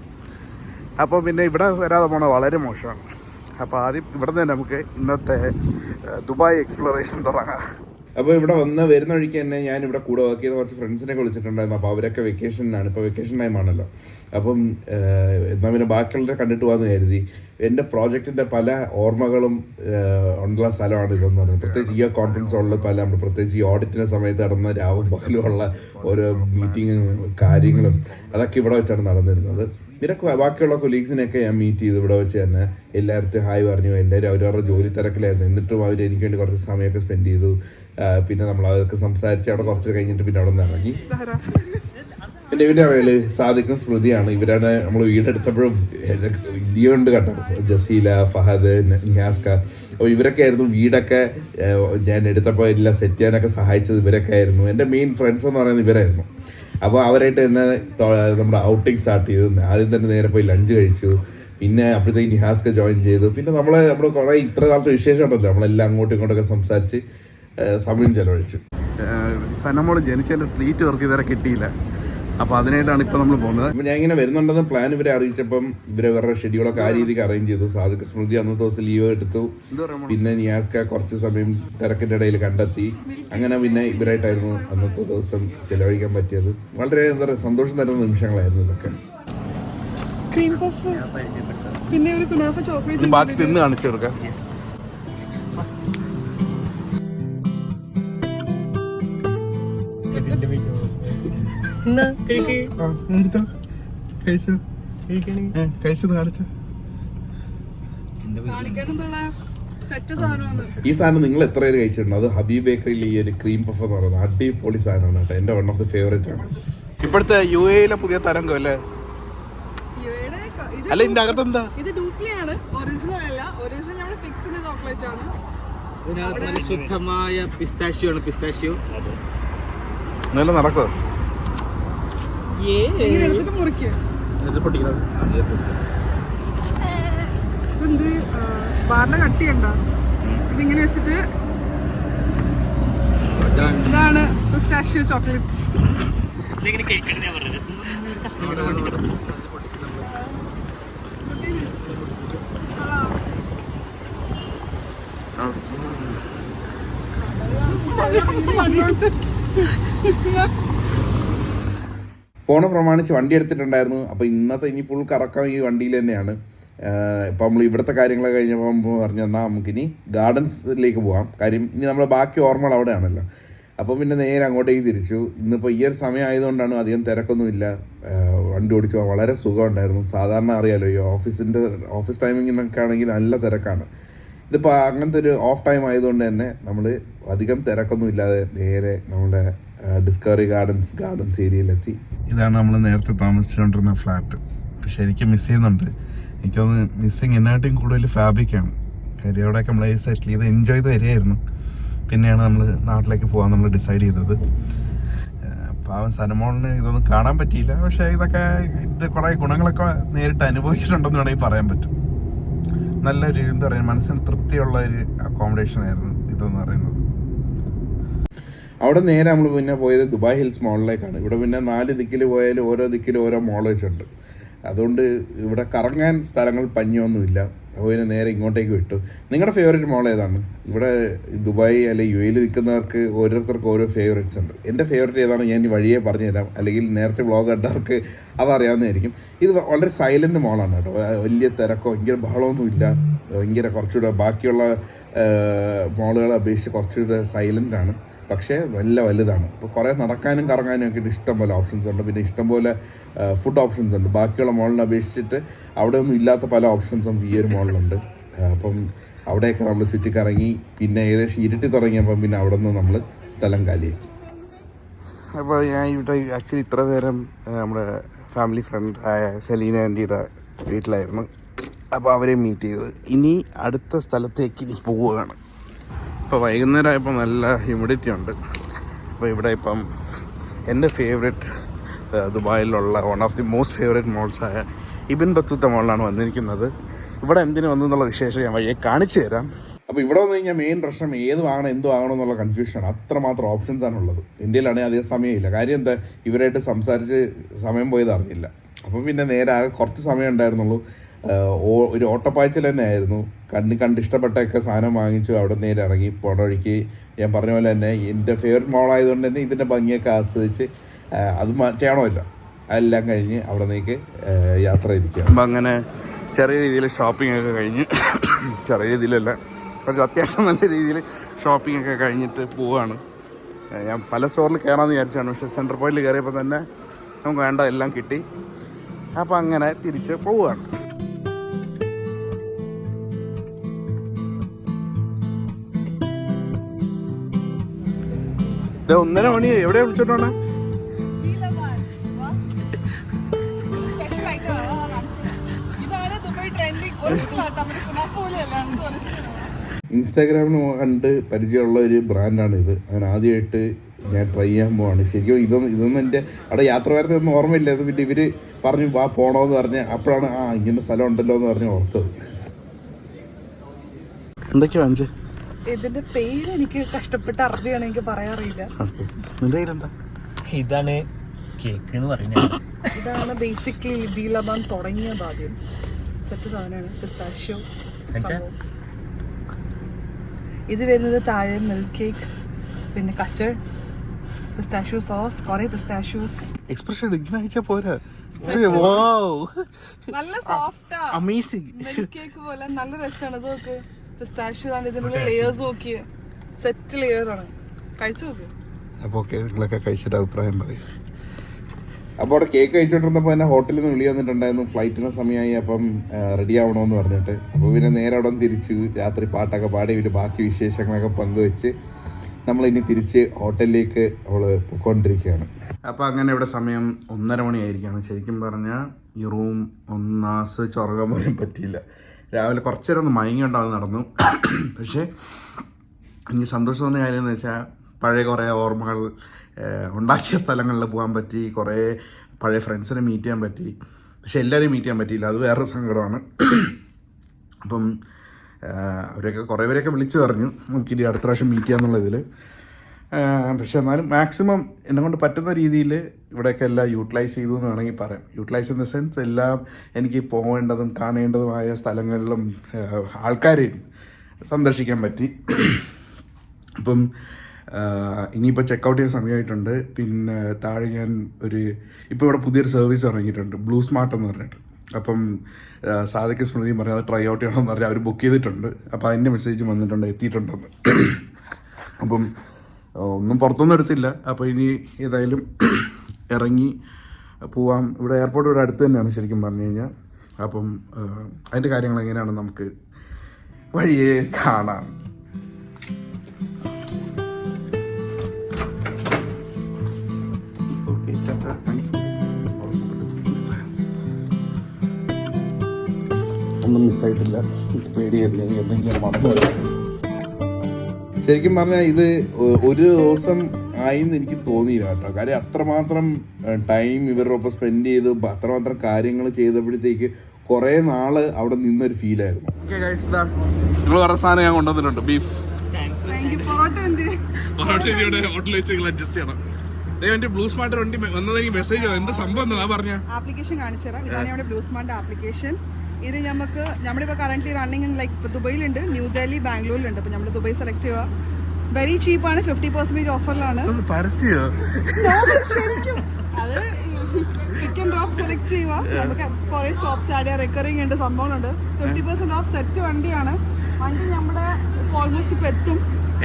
അപ്പോൾ പിന്നെ ഇവിടെ വരാതെ പോണത് വളരെ മോശമാണ്. അപ്പോൾ ആദ്യം ഇവിടെ തന്നെ നമുക്ക് ഇന്നത്തെ ദുബായ് എക്സ്പ്ലോറേഷൻ തുടങ്ങാം. അപ്പോൾ ഇവിടെ വന്ന് വരുന്ന വഴിക്ക് തന്നെ ഞാൻ ഇവിടെ കൂടെ വർക്ക് ചെയ്ത കുറച്ച് ഫ്രണ്ട്സിനെ വിളിച്ചിട്ടുണ്ടായിരുന്നു. അപ്പോൾ അവരൊക്കെ വെക്കേഷനിലാണ് ഇപ്പോൾ വെക്കേഷൻ ടൈം ആണല്ലോ. അപ്പം എന്നാൽ എന്നാ പിന്നെ ബാക്കിയുള്ളവരെ കണ്ടിട്ട് പോകാന്ന് കരുതി. എന്റെ പ്രോജക്റ്റിന്റെ പല ഓർമ്മകളും ഉള്ള സ്ഥലമാണ് ഇതെന്ന് പറയുന്നത് പ്രത്യേകിച്ച് ഈ കോൺഫറൻസ് ഉള്ള പല നമ്മൾ പ്രത്യേകിച്ച് ഈ ഓഡിറ്റിന്റെ സമയത്ത് നടന്ന രാവും പകലും ഉള്ള ഓരോ മീറ്റിങ്ങും കാര്യങ്ങളും അതൊക്കെ ഇവിടെ വെച്ചാണ് നടന്നിരുന്നത്. പിന്നെ ബാക്കിയുള്ള കൊലീഗ്സിനെയൊക്കെ ഞാൻ മീറ്റ് ചെയ്ത് ഇവിടെ വെച്ച് തന്നെ എല്ലാവരും ഹായ് പറഞ്ഞു. എല്ലാവരും അവരവരുടെ ജോലി തിരക്കിലായിരുന്നു. എന്നിട്ടും അവർ എനിക്ക് വേണ്ടി കുറച്ച് സമയമൊക്കെ സ്പെൻഡ് ചെയ്തു. പിന്നെ നമ്മൾ അതൊക്കെ സംസാരിച്ച് അവിടെ കുറച്ച് കഴിഞ്ഞിട്ട് പിന്നെ അവിടെ നിന്ന് ഇറങ്ങി. പിന്നെ ഇവന്റെ പേര് സാധിക്കും സ്മൃതിയാണ്. ഇവരാണ് നമ്മൾ വീടെടുത്തപ്പോഴും ഇന്ത്യയുണ്ട് കേട്ടോ ജസീല ഫഹദ് നിയാസ്ക അപ്പോൾ ഇവരൊക്കെ ആയിരുന്നു വീടൊക്കെ ഞാൻ എടുത്തപ്പോൾ എല്ലാം സെറ്റ് ചെയ്യാനൊക്കെ സഹായിച്ചത് ഇവരൊക്കെ ആയിരുന്നു. എന്റെ മെയിൻ ഫ്രണ്ട്സ് എന്ന് പറയുന്നത് ഇവരായിരുന്നു. അപ്പോൾ അവരായിട്ട് തന്നെ നമ്മുടെ ഔട്ടിങ് സ്റ്റാർട്ട് ചെയ്തു. ആദ്യം തന്നെ നേരെ പോയി ലഞ്ച് കഴിച്ചു. പിന്നെ അപ്പോഴത്തേക്ക് നിഹാസ്ക ജോയിൻ ചെയ്തു. പിന്നെ നമ്മളെ നമ്മൾ കുറേ ഇത്ര കാലത്ത് വിശേഷം ഉണ്ടല്ലോ നമ്മളെല്ലാം അങ്ങോട്ടും ഇങ്ങോട്ടൊക്കെ സംസാരിച്ച് സമയം ചെലവഴിച്ചു. സനമോൾ ജനിച്ചതിന്റെ ട്രീറ്റ് വർക്ക് ഇതുവരെ കിട്ടിയില്ല. അപ്പോൾ അതിനായിട്ടാണ് ഇപ്പോൾ നമ്മൾ പോകുന്നത്. അപ്പോൾ ഞാൻ ഇങ്ങനെ വരുന്നുണ്ടെന്ന് പ്ലാൻ ഇവരെ അറിയിച്ചപ്പം ഇവരെ ഇവരുടെ ഷെഡ്യൂളൊക്കെ ആ രീതിക്ക് അറേഞ്ച് ചെയ്തു. സാധിക സ്മൃതി അന്നത്തെ ദിവസം ലീവ് എടുത്തു. പിന്നെ നിയാസ്ക കുറച്ച് സമയം തിരക്കിന്റെ ഇടയിൽ കണ്ടെത്തി. അങ്ങനെ പിന്നെ ഇവരായിട്ടായിരുന്നു അന്നത്തെ ദിവസം ചെലവഴിക്കാൻ പറ്റിയത്. വളരെ എന്താ പറയുക സന്തോഷം തരുന്ന നിമിഷങ്ങളായിരുന്നു ഇതൊക്കെ. ക്രീം പഫ് പിന്നെ ഒരു കുനാഫ ചോക്ലേറ്റ് ബാക്കി തിന്ന് കാണിച്ചു കൊടുക്കാം കഴിച്ചോ. കഴിച്ചത് കാണിച്ചു. സെറ്റ് സാധനമാണ് ഈ സാധനം നിങ്ങൾ എത്ര പേര് കഴിച്ചിട്ടുണ്ട്? അത് ഹബീബ് ബേക്കറിയിൽ ഈ ഒരു ക്രീം പഫ് എന്ന് പറയുന്നത് അടിപൊളി സാധനമാണ് കേട്ടോ. എന്റെ വൺ ഓഫ് ദി ഫേവറേറ്റ് ആണ്. ഇപ്പോഴത്തെ യു എയിലെ പുതിയ തരംഗം അല്ലേ? അല്ല ഇതിന്റെ അകത്തെന്താ ഇത് ഡ്യൂപ്ലിയാണ് ഒറിജിനൽ അല്ല. ഒറിജിനൽ നമ്മുടെ ഫിക്സിന്റെ ചോക്ലേറ്റ് ആണ്. ഇതിനകത്ത് നല്ല ശുദ്ധമായ പിസ്താഷ്യോ ആണ് പിസ്താഷ്യോ നല്ല നടക്കോ ഇങ്ങനെ എടുത്തിട്ട് മുറിക്കുക ഇതെന്ത്? ബാറിന്റെ കട്ടി കണ്ട? ഇതിങ്ങനെ വെച്ചിട്ട് ഇതാണ് പിസ്റ്റാഷ്യോ ചോക്ലേറ്റ്. ഇതിങ്ങനെ പോണ പ്രമാണിച്ച് വണ്ടി എടുത്തിട്ടുണ്ടായിരുന്നു. അപ്പോൾ ഇന്നത്തെ ഇനി ഫുൾ കറക്കം ഈ വണ്ടിയിൽ തന്നെയാണ്. ഇപ്പം നമ്മൾ ഇവിടുത്തെ കാര്യങ്ങളൊക്കെ കഴിഞ്ഞപ്പോൾ പറഞ്ഞു എന്നാൽ നമുക്കിനി ഗാർഡൻസിലേക്ക് പോകാം കാര്യം ഇനി നമ്മൾ ബാക്കി ഓർമ്മകൾ അവിടെയാണല്ലോ. അപ്പം പിന്നെ നേരെ അങ്ങോട്ടേക്ക് തിരിച്ചു. ഇന്നിപ്പോൾ ഈ ഒരു സമയം ആയതുകൊണ്ടാണ് അധികം തിരക്കൊന്നുമില്ല. വണ്ടി ഓടിച്ചു വളരെ സുഖമുണ്ടായിരുന്നു സാധാരണ അറിയാലോ ഈ ഓഫീസിന്റെ ഓഫീസ് ടൈമിങ്ങിനൊക്കെ ആണെങ്കിൽ നല്ല തിരക്കാണ്. ഇതിപ്പോൾ അങ്ങനത്തെ ഒരു ഓഫ് ടൈം ആയതുകൊണ്ട് തന്നെ നമ്മൾ അധികം തിരക്കൊന്നും ഇല്ലാതെ നേരെ നമ്മുടെ ഡിസ്കവറി ഗാർഡൻസ് ഗാർഡൻസ് ഏരിയയിലെത്തി ഇതാണ് നമ്മൾ നേരത്തെ താമസിച്ചുകൊണ്ടിരുന്ന ഫ്ലാറ്റ് പക്ഷെ ശരിക്കും മിസ് ചെയ്യുന്നുണ്ട്. എനിക്കൊന്ന് മിസ്സിങ് എന്നായിട്ടും കൂടുതൽ ഫാബ്രിക്കാണ് കാര്യം അവിടെയൊക്കെ നമ്മൾ സെറ്റിൽ ചെയ്ത് എൻജോയ് ചെയ്ത് വരികയായിരുന്നു പിന്നെയാണ് നമ്മൾ നാട്ടിലേക്ക് പോകാൻ നമ്മൾ ഡിസൈഡ് ചെയ്തത്. പാവം സനമോളിന് ഇതൊന്നും കാണാൻ പറ്റിയില്ല. പക്ഷേ ഇതൊക്കെ ഇത് കുറേ ഗുണങ്ങളൊക്കെ നേരിട്ട് അനുഭവിച്ചിട്ടുണ്ടെന്ന് വേണമെങ്കിൽ പറയാൻ പറ്റും. നല്ലൊരു എന്താ പറയുക മനസ്സിന് തൃപ്തിയുള്ള ഒരു അക്കോമഡേഷൻ ആയിരുന്നു ഇതെന്ന് പറയുന്നത്. അവിടെ നേരെ നമ്മൾ പിന്നെ പോയത് ദുബായ് ഹിൽസ് മോളിലേക്കാണ്. ഇവിടെ പിന്നെ നാല് ദിക്കിൽ പോയാലും ഓരോ ദിക്കിലും ഓരോ മോൾ വെച്ചിട്ടുണ്ട് അതുകൊണ്ട് ഇവിടെ കറങ്ങാൻ സ്ഥലങ്ങൾ പഞ്ഞൊന്നുമില്ല. അപ്പോൾ നേരെ ഇങ്ങോട്ടേക്ക് വിട്ടു. നിങ്ങളുടെ ഫേവറേറ്റ് മോൾ ഏതാണ്? ഇവിടെ ദുബായ് അല്ലെങ്കിൽ യു എയിൽ നിൽക്കുന്നവർക്ക് ഓരോരുത്തർക്ക് ഓരോ ഫേവറേറ്റ്സ് ഉണ്ട്. എന്റെ ഫേവറേറ്റ് ഏതാണ് ഞാൻ വഴിയെ പറഞ്ഞുതരാം. അല്ലെങ്കിൽ നേരത്തെ വ്ളോഗ് കണ്ടവർക്ക് അതറിയാവുന്നതായിരിക്കും ഇത് വളരെ സൈലന്റ് മോളാണ് കേട്ടോ. വലിയ തിരക്കോ ഭയങ്കര ബഹളമൊന്നുമില്ല ഭയങ്കര കുറച്ചുകൂടെ ബാക്കിയുള്ള മോളുകളെ അപേക്ഷിച്ച് കുറച്ചുകൂടെ സൈലന്റ് ആണ്. പക്ഷേ നല്ല വലുതാണ്. ഇപ്പോൾ കുറേ നടക്കാനും കറങ്ങാനും ഒക്കെ ഇഷ്ടം പോലെ ഓപ്ഷൻസ് ഉണ്ട്. പിന്നെ ഇഷ്ടം പോലെ ഫുഡ് ഓപ്ഷൻസ് ഉണ്ട്. ബാക്കിയുള്ള മോളിനെ അപേക്ഷിച്ചിട്ട് അവിടെ ഒന്നും ഇല്ലാത്ത പല ഓപ്ഷൻസും ഈ ഒരു മോളിലുണ്ട് അപ്പം അവിടെയൊക്കെ നമ്മൾ ചുറ്റിക്കറങ്ങി പിന്നെ ഏകദേശം ഇരുട്ടി തുടങ്ങിയപ്പം പിന്നെ അവിടെ നിന്ന് നമ്മൾ സ്ഥലം കാലിയാക്കി. അപ്പോൾ ഞാൻ ഇവിടെ ആക്ച്വലി ഇത്ര നേരം നമ്മുടെ ഫാമിലി ഫ്രണ്ട് ആയ സെലീന ആന്റിയുടെ വീട്ടിലായിരുന്നു. അപ്പോൾ അവരെ മീറ്റ് ചെയ്തത് ഇനി അടുത്ത സ്ഥലത്തേക്ക് ഇനി പോവുകയാണ്. ഇപ്പോൾ വൈകുന്നേരം ആയപ്പോൾ നല്ല ഹ്യൂമിഡിറ്റി ഉണ്ട്. അപ്പോൾ ഇവിടെ ഇപ്പം എന്റെ favourite ദുബായിലുള്ള one of the most favourite മോൾസായ Ibn Battuta മോളിലാണ് വന്നിരിക്കുന്നത്. ഇവിടെ എന്തിനു വന്നു എന്നുള്ള വിശേഷം ഞാൻ വഴിയെ കാണിച്ചു തരാം. അപ്പോൾ ഇവിടെ വന്നു കഴിഞ്ഞാൽ മെയിൻ പ്രശ്നം ഏത് വാങ്ങണം എന്ത് വാങ്ങണം എന്നുള്ള കൺഫ്യൂഷനാണ് അത്രമാത്രം ഓപ്ഷൻസ് ആണുള്ളത് ഇന്ത്യയിലാണെങ്കിൽ അധികം സമയമില്ല. കാര്യം എന്താ? ഇവരായിട്ട് സംസാരിച്ച് സമയം പോയത് അറിഞ്ഞില്ല. അപ്പം പിന്നെ നേരെ ആകെ കുറച്ച് സമയം ഉണ്ടായിരുന്നുള്ളൂ. ഒരു ഓട്ടപ്പായ്ച്ചൽ തന്നെ ആയിരുന്നു. കണ്ണ് കണ്ട് ഇഷ്ടപ്പെട്ടൊക്കെ സാധനം വാങ്ങിച്ചു അവിടെ നേരെ ഇറങ്ങി പോണ വഴിക്ക് ഞാൻ പറഞ്ഞ പോലെ തന്നെ എന്റെ ഫേവറേറ്റ് മോളായതുകൊണ്ട് തന്നെ ഇതിന്റെ ഭംഗിയൊക്കെ ആസ്വദിച്ച് അത് ചെയ്യണമല്ലോ അതെല്ലാം കഴിഞ്ഞ് അവിടെ നിന്നേക്ക് യാത്ര ഇരിക്കുക അപ്പം അങ്ങനെ ചെറിയ രീതിയിൽ ഷോപ്പിംഗ് ഒക്കെ കഴിഞ്ഞ് ചെറിയ രീതിയിലല്ല കുറച്ച് അത്യാവശ്യം നല്ല രീതിയിൽ ഷോപ്പിംഗ് ഒക്കെ കഴിഞ്ഞിട്ട് പോവുകയാണ് ഞാൻ പല സ്റ്റോറിൽ കയറാമെന്ന് വിചാരിച്ചാണ് പക്ഷേ സെന്റർ പോയിന്റിൽ കയറിയപ്പോൾ തന്നെ നമുക്ക് വേണ്ട എല്ലാം കിട്ടി. അപ്പോൾ അങ്ങനെ തിരിച്ച് പോവുകയാണ് ഒന്നര മണി എവിടെ വിളിച്ചോണ്ടാണ് ഇൻസ്റ്റാഗ്രാമിൽ കണ്ട് പരിചയമുള്ള ഒരു ബ്രാൻഡാണ് ഇത് അങ്ങനെ ആദ്യമായിട്ട് ഞാൻ ട്രൈ ചെയ്യാൻ പോവാണ്. ശരിക്കും ഇതൊന്നും ഇതൊന്നും എന്റെ അവിടെ യാത്ര വരത്തെ ഒന്നും ഓർമ്മയില്ല. അത് പിന്നെ ഇവർ പറഞ്ഞു വാ പോണോന്ന് പറഞ്ഞ് അപ്പോഴാണ് ആ ഇങ്ങനെ സ്ഥലം ഉണ്ടല്ലോ എന്ന് പറഞ്ഞ് ഓർത്തത്. എന്തൊക്കെയാ അഞ്ച്? ഇതിന്റെ പേര് എനിക്ക് കഷ്ടപ്പെട്ട് അറബിയാണ് എനിക്ക് പറയാറിയില്ല നിന്റെ കയ്യിലെന്താ ഇതാണ് കേക്ക് എന്ന് പറയുന്നത്. ഇതാണ് ബേസിക്കലി ബീലബാൻ തുടങ്ങിയത് ആദ്യം. സെറ്റ് സാധനമാണ്. പിസ്താഷ്യോ? ഇത് വരുന്നത് താഴെ മിൽക്ക് കേക്ക് പിന്നെ കസ്റ്റർഡ് പിസ്താഷ്യോ സോസ് കുറെ പിസ്താഷ്യോസ് എക്സ്പ്രഷൻ ഇങ്ങനെ പോരാ. നല്ല സോഫ്റ്റാ അമേസിംഗ് മിൽക്ക് കേക്ക് പോലെ നല്ല രസമാണ് ഇത് നോക്ക്. പിസ്താഷ്യോ ആണ്. ഇതിനുള്ള ലെയേഴ്സ് നോക്കിയ. സെറ്റ് ലെയർ ആണ്. കഴിച്ചു നോക്ക്. അപ്പോൾ ഓക്കെ നിങ്ങളൊക്കെ കഴിച്ചിട്ട് അഭിപ്രായം പറയും. അപ്പോൾ അവിടെ കേക്ക് കഴിച്ചോണ്ടിരുന്നപ്പോൾ തന്നെ ഹോട്ടലിൽ നിന്ന് വിളി വന്നിട്ടുണ്ടായിരുന്നു. ഫ്ലൈറ്റിന് സമയമായി അപ്പം റെഡി ആവണമെന്ന് പറഞ്ഞിട്ട്. അപ്പോൾ പിന്നെ നേരെ അവിടെ തിരിച്ചു. രാത്രി പാട്ടൊക്കെ പാടി ഇവർ ബാക്കി വിശേഷങ്ങളൊക്കെ പങ്കുവെച്ച് നമ്മൾ ഇനി തിരിച്ച് ഹോട്ടലിലേക്ക് അവൾ പോയിക്കൊണ്ടിരിക്കുകയാണ്. അപ്പോൾ അങ്ങനെ ഇവിടെ സമയം ഒന്നര മണിയായിരിക്കുകയാണ് ശരിക്കും പറഞ്ഞാൽ ഈ റൂം ഒന്നാസ് ചുറകാൻ പോലും പറ്റിയില്ല. രാവിലെ കുറച്ച് നേരം ഒന്ന് മയങ്ങി ഉണ്ടാവും നടന്നു. പക്ഷേ ഇനി സന്തോഷം തോന്നിയ കാര്യം എന്ന് വെച്ചാൽ പഴയ കുറേ ഓർമ്മകൾ ഉണ്ടാക്കിയ സ്ഥലങ്ങളിൽ പോകാൻ പറ്റി കുറേ പഴയ ഫ്രണ്ട്സിനെ മീറ്റ് ചെയ്യാൻ പറ്റി. പക്ഷെ എല്ലാവരെയും മീറ്റ് ചെയ്യാൻ പറ്റിയില്ല. അത് വേറൊരു സങ്കടമാണ്. അപ്പം അവരൊക്കെ കുറേ പേരൊക്കെ വിളിച്ചു പറഞ്ഞു. നമുക്കിനി അടുത്ത പ്രാവശ്യം മീറ്റ് ചെയ്യാന്നുള്ള ഇതിൽ പക്ഷെ എന്നാലും മാക്സിമം എന്നെ കൊണ്ട് പറ്റുന്ന രീതിയിൽ ഇവിടെയൊക്കെ എല്ലാം യൂട്ടിലൈസ് ചെയ്തു എന്ന് വേണമെങ്കിൽ പറയാം. യൂട്ടിലൈസ് ഇൻ ദ സെൻസ് എല്ലാം എനിക്ക് പോകേണ്ടതും കാണേണ്ടതുമായ സ്ഥലങ്ങളിലും ആൾക്കാരെയും സന്ദർശിക്കാൻ പറ്റി. അപ്പം ഇനിയിപ്പോൾ ചെക്കൗട്ട് ചെയ്യാൻ സമയമായിട്ടുണ്ട് പിന്നെ താഴെ ഞാൻ ഒരു ഇപ്പോൾ ഇവിടെ പുതിയൊരു സർവീസ് ഇറങ്ങിയിട്ടുണ്ട്. ബ്ലൂ സ്മാർട്ട് എന്ന് പറഞ്ഞിട്ട്. അപ്പം സാധിക്ക സ്മൃതി പറഞ്ഞാൽ അത് ട്രൈ ഔട്ട് ചെയ്യണമെന്ന് പറഞ്ഞാൽ അവർ ബുക്ക് ചെയ്തിട്ടുണ്ട്. അപ്പോൾ അതിന്റെ മെസ്സേജ് വന്നിട്ടുണ്ട് എത്തിയിട്ടുണ്ടെന്ന്. അപ്പം ഒന്നും പുറത്തൊന്നും എടുത്തില്ല. അപ്പോൾ ഇനി ഏതായാലും ഇറങ്ങി പോവാം. ഇവിടെ എയർപോർട്ട് ഇവിടെ അടുത്ത് തന്നെയാണ് ശരിക്കും പറഞ്ഞു കഴിഞ്ഞാൽ അപ്പം അതിന്റെ കാര്യങ്ങൾ എങ്ങനെയാണ് നമുക്ക് വഴിയെ കാണാം. ഒന്നും മിസ്സായിട്ടില്ല. പേടിയായിരുന്നു. എനിക്ക് എന്തെങ്കിലും മറന്നു ശരിക്കും പറഞ്ഞാൽ ഇത് ഒരു ദിവസം ആയിന്ന് എനിക്ക് തോന്നിയില്ല കേട്ടോ. കാര്യം അത്രമാത്രം ടൈം ഇവരുടെ ഒപ്പം സ്പെൻഡ് ചെയ്ത് അത്രമാത്രം കാര്യങ്ങൾ ചെയ്തപ്പോഴത്തേക്ക് കുറേ നാൾ അവിടെ നിന്നൊരു ഫീലായിരുന്നു നിങ്ങൾ പറഞ്ഞ സാധനം ഞാൻ കൊണ്ടുവന്നിട്ടുണ്ട്. ബീഫ് പൊറോട്ട ഹോട്ടലിൽ വെച്ച് അഡ്ജസ്റ്റ് ചെയ്യണം. എന്റെ ബ്ലൂ സ്മാർട്ട് വണ്ടി വന്നത് എനിക്ക് മെസ്സേജ് എന്താ സംഭവം എന്താ പറഞ്ഞ? ആപ്ലിക്കേഷൻ കാണിച്ചു തരാം. ബ്ലൂ സ്മാർട്ട് ആപ്ലിക്കേഷൻ ഇത് നമുക്ക് നമ്മളിപ്പോൾ കറന്റ് റണ്ണിങ് ലൈക്ക് ഇപ്പോൾ ദുബൈയിലുണ്ട് ന്യൂഡൽഹി ബാംഗ്ലൂരിലുണ്ട്. അപ്പോൾ നമ്മൾ ദുബായ് സെലക്ട് ചെയ്യുക. വെരി ചീപ്പാണ് ഫിഫ്റ്റി പെർസെന്റേജ് ഓഫറിലാണ് അത് പിക്ക് ആൻഡ് ഡ്രോപ്പ് സെലക്ട് ചെയ്യുക. നമുക്ക് കുറേ സ്റ്റോപ്സ് ആഡ് ചെയ്യാം റിക്കറിംഗ് ഉണ്ട് സംഭവങ്ങളുണ്ട്. ഫിഫ്റ്റി പെർസെന്റ് ഓഫ് സെറ്റ് വണ്ടിയാണ്. വണ്ടി നമ്മുടെ ഓൾമോസ്റ്റ് ഇപ്പൊ എത്തും.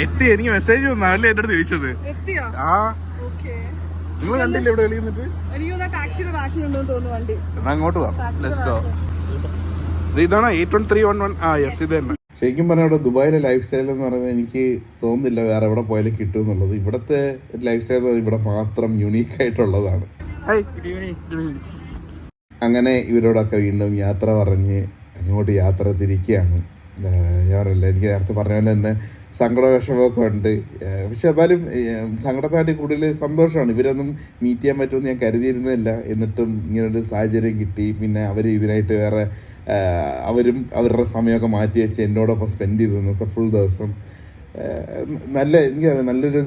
എത്തി എനിക്ക് മെസ്സേജ് വന്നാലേ എന്റെ അടുത്ത് ചോദിച്ചത്? ആ. ഓക്കെ നിങ്ങൾ കണ്ടില്ലേ ഇവിടെ ടാക്സിയുടെ ബാക്കിലുണ്ടെന്ന് തോന്നുന്നു വണ്ടി. എന്നാ അങ്ങോട്ട് പോവാം ലെറ്റ്സ് ഗോ ഇതാണോ eight one three one one ആ യെസ് ഇത് തന്നെ. ശരിക്കും പറഞ്ഞാൽ ഇവിടെ ദുബായിലെ ലൈഫ് സ്റ്റൈൽ എന്ന് പറയുന്നത് എനിക്ക് തോന്നുന്നില്ല വേറെ എവിടെ പോയാലും കിട്ടും എന്നുള്ളത്. ഇവിടുത്തെ ലൈഫ് സ്റ്റൈൽ ഇവിടെ മാത്രം യുണീക്ക് ആയിട്ടുള്ളതാണ്. അങ്ങനെ ഇവരോടൊക്കെ വീണ്ടും യാത്ര പറഞ്ഞ് അങ്ങോട്ട് യാത്ര തിരിക്കുകയാണ്. ഞാൻ പറയില്ല എനിക്ക് നേരത്തെ പറഞ്ഞ പോലെ തന്നെ സങ്കട വിഷമമൊക്കെ ഉണ്ട് പക്ഷെ എന്നാലും സങ്കടത്തായിട്ട് സങ്കടത്താട്ടി കൂടുതൽ സന്തോഷമാണ്. ഇവരൊന്നും മീറ്റ് ചെയ്യാൻ പറ്റുമെന്ന് ഞാൻ കരുതിയിരുന്നില്ല എന്നിട്ടും ഇങ്ങനൊരു സാഹചര്യം കിട്ടി. പിന്നെ അവർ ഇതിനായിട്ട് വേറെ അവരും അവരുടെ സമയമൊക്കെ മാറ്റി വെച്ച് എന്നോടൊപ്പം സ്പെൻഡ് ചെയ്തു ഇന്നത്തെ ഫുൾ ദിവസം നല്ല എനിക്കറിയാം നല്ലൊരു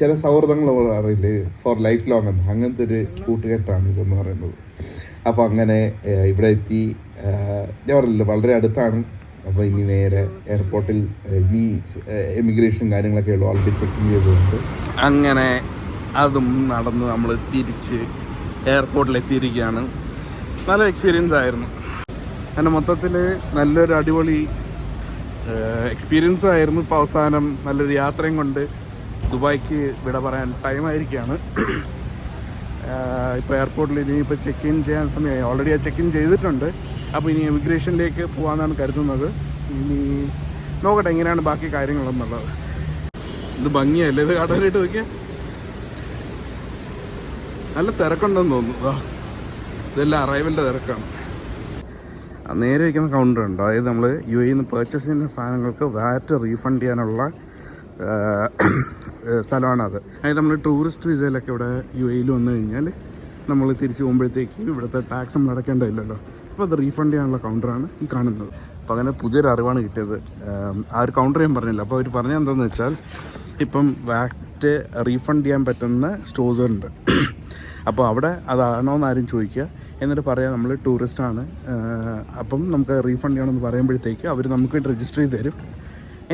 ചില സൗഹൃദങ്ങൾ അറിയില്ലേ? ഫോർ ലൈഫ് ലോങ് എന്ന് അങ്ങനത്തെ ഒരു കൂട്ടുകെട്ടാണ് ഇതെന്ന് പറയുന്നത്. അപ്പോൾ അങ്ങനെ ഇവിടെ എത്തി. ഞാൻ പറഞ്ഞില്ല വളരെ അടുത്താണ്. അപ്പോൾ ഇനി നേരെ എയർപോർട്ടിൽ ഇനി എമിഗ്രേഷൻ കാര്യങ്ങളൊക്കെ ഉള്ളു. ഓൾറെഡി ചെക്കിങ് ചെയ്തുകൊണ്ട്. അങ്ങനെ അതും നടന്ന് നമ്മൾ തിരിച്ച് എയർപോർട്ടിൽ എത്തിയിരിക്കുകയാണ്. നല്ല എക്സ്പീരിയൻസ് ആയിരുന്നു. അങ്ങനെ മൊത്തത്തിൽ നല്ലൊരു അടിപൊളി എക്സ്പീരിയൻസ് ആയിരുന്നു ഇപ്പോൾ അവസാനം. നല്ലൊരു യാത്രയും കൊണ്ട് ദുബായ്ക്ക് വിട പറയാൻ ടൈമായിരിക്കുകയാണ് ഇപ്പോൾ എയർപോർട്ടിൽ ഇനിയിപ്പോൾ ചെക്ക് ഇൻ ചെയ്യാൻ സമയമായി ഓൾറെഡി ആ ചെക്ക് ഇൻ ചെയ്തിട്ടുണ്ട്. അപ്പോൾ ഇനി എമിഗ്രേഷനിലേക്ക് പോകാമെന്നാണ് കരുതുന്നത്. ഇനി നോക്കട്ടെ എങ്ങനെയാണ് ബാക്കി കാര്യങ്ങളെന്നുള്ളത്. ഇത് ഭംഗിയല്ലേ? ഇത് കടലായിട്ട് നോക്കിയാൽ നല്ല തിരക്കുണ്ടെന്ന് തോന്നുന്നു. ഇതെല്ലാം അറൈവലിന്റെ തിരക്കാണ്. നേരെ ഇരിക്കുന്ന കൗണ്ടർ ഉണ്ട്. അതായത് നമ്മൾ യു എയിൽ നിന്ന് പർച്ചേസ് ചെയ്യുന്ന സാധനങ്ങൾക്ക് വാറ്റ് റീഫണ്ട് ചെയ്യാനുള്ള സ്ഥലമാണത് അതായത് നമ്മൾ ടൂറിസ്റ്റ് വിസയിലൊക്കെ ഇവിടെ യു എയിൽ വന്നു കഴിഞ്ഞാൽ നമ്മൾ തിരിച്ചു പോകുമ്പോഴത്തേക്ക് ഇവിടുത്തെ ടാക്സ് നമ്മൾ അടയ്ക്കേണ്ടതില്ലല്ലോ അപ്പോൾ അത് റീഫണ്ട് ചെയ്യാനുള്ള കൗണ്ടറാണ് ഈ കാണുന്നത്. അപ്പോൾ അങ്ങനെ പുതിയൊരു അറിവാണ് കിട്ടിയത്. ആ ഒരു കൗണ്ടർ ഞാൻ പറഞ്ഞില്ല. അപ്പോൾ അവർ പറഞ്ഞത് എന്താണെന്ന് വെച്ചാൽ ഇപ്പം വാറ്റ് റീഫണ്ട് ചെയ്യാൻ പറ്റുന്ന സ്റ്റോഴ്സ് ഉണ്ട്. അപ്പോൾ അവിടെ അതാണോ എന്നാരും ചോദിക്കുക. എന്നിട്ട് പറയാം നമ്മൾ ടൂറിസ്റ്റാണ് അപ്പം നമുക്ക് റീഫണ്ട് ചെയ്യണമെന്ന് പറയുമ്പോഴത്തേക്ക് അവർ നമുക്ക് രജിസ്റ്റർ ചെയ്ത് തരും.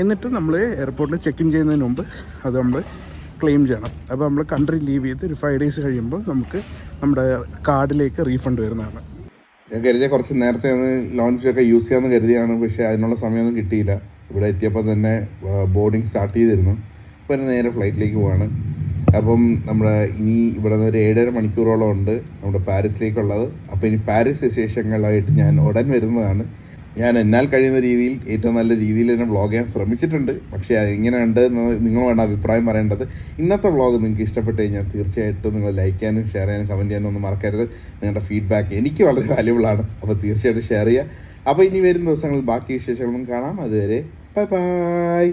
എന്നിട്ട് നമ്മൾ എയർപോർട്ടിൽ ചെക്ക് ഇൻ ചെയ്യുന്നതിന് മുമ്പ് അത് നമ്മൾ ക്ലെയിം ചെയ്യണം. അപ്പോൾ നമ്മൾ കൺട്രി ലീവ് ചെയ്ത് ഒരു ഫൈവ് ഡേയ്സ് കഴിയുമ്പോൾ നമുക്ക് നമ്മുടെ കാർഡിലേക്ക് റീഫണ്ട് വരുന്നതാണ്. ഞാൻ കരുതിയ കുറച്ച് നേരത്തെ ഒന്ന് ലോഞ്ച് ഒക്കെ യൂസ് ചെയ്യാമെന്ന് കരുതിയാണ്. പക്ഷേ അതിനുള്ള സമയമൊന്നും കിട്ടിയില്ല. ഇവിടെ എത്തിയപ്പോൾ തന്നെ ബോർഡിങ് സ്റ്റാർട്ട് ചെയ്തിരുന്നു. അപ്പോൾ നേരെ ഫ്ലൈറ്റിലേക്ക് പോവാണ്. അപ്പം നമ്മൾ ഇനി ഇവിടെ നിന്ന് ഒരു ഏഴര മണിക്കൂറോളം ഉണ്ട് നമ്മുടെ പാരീസിലേക്കുള്ളത്. അപ്പോൾ ഇനി പാരീസ് വിശേഷങ്ങളായിട്ട് ഞാൻ ഉടൻ വരുന്നതാണ്. ഞാൻ എന്നാൽ കഴിയുന്ന രീതിയിൽ ഏറ്റവും നല്ല രീതിയിൽ തന്നെ വ്ളോഗ് ചെയ്യാൻ ശ്രമിച്ചിട്ടുണ്ട്. പക്ഷേ എങ്ങനെയുണ്ട് എന്ന് നിങ്ങൾ വേണ്ട അഭിപ്രായം പറയേണ്ടത്. ഇന്നത്തെ വ്ളോഗ് നിങ്ങൾക്ക് ഇഷ്ടപ്പെട്ട് കഴിഞ്ഞാൽ തീർച്ചയായിട്ടും നിങ്ങൾ ലൈക്ക് ചെയ്യാനും ഷെയർ ചെയ്യാനും കമന്റ് ചെയ്യാനും ഒന്നും മറക്കരുത്. നിങ്ങളുടെ ഫീഡ്ബാക്ക് എനിക്ക് വളരെ വാല്യുബിൾ ആണ്. അപ്പോൾ തീർച്ചയായിട്ടും ഷെയർ ചെയ്യുക. അപ്പോൾ ഇനി വരുന്ന ദിവസങ്ങളിൽ ബാക്കി വിശേഷങ്ങളും കാണാം. അതുവരെ ബൈ ബൈ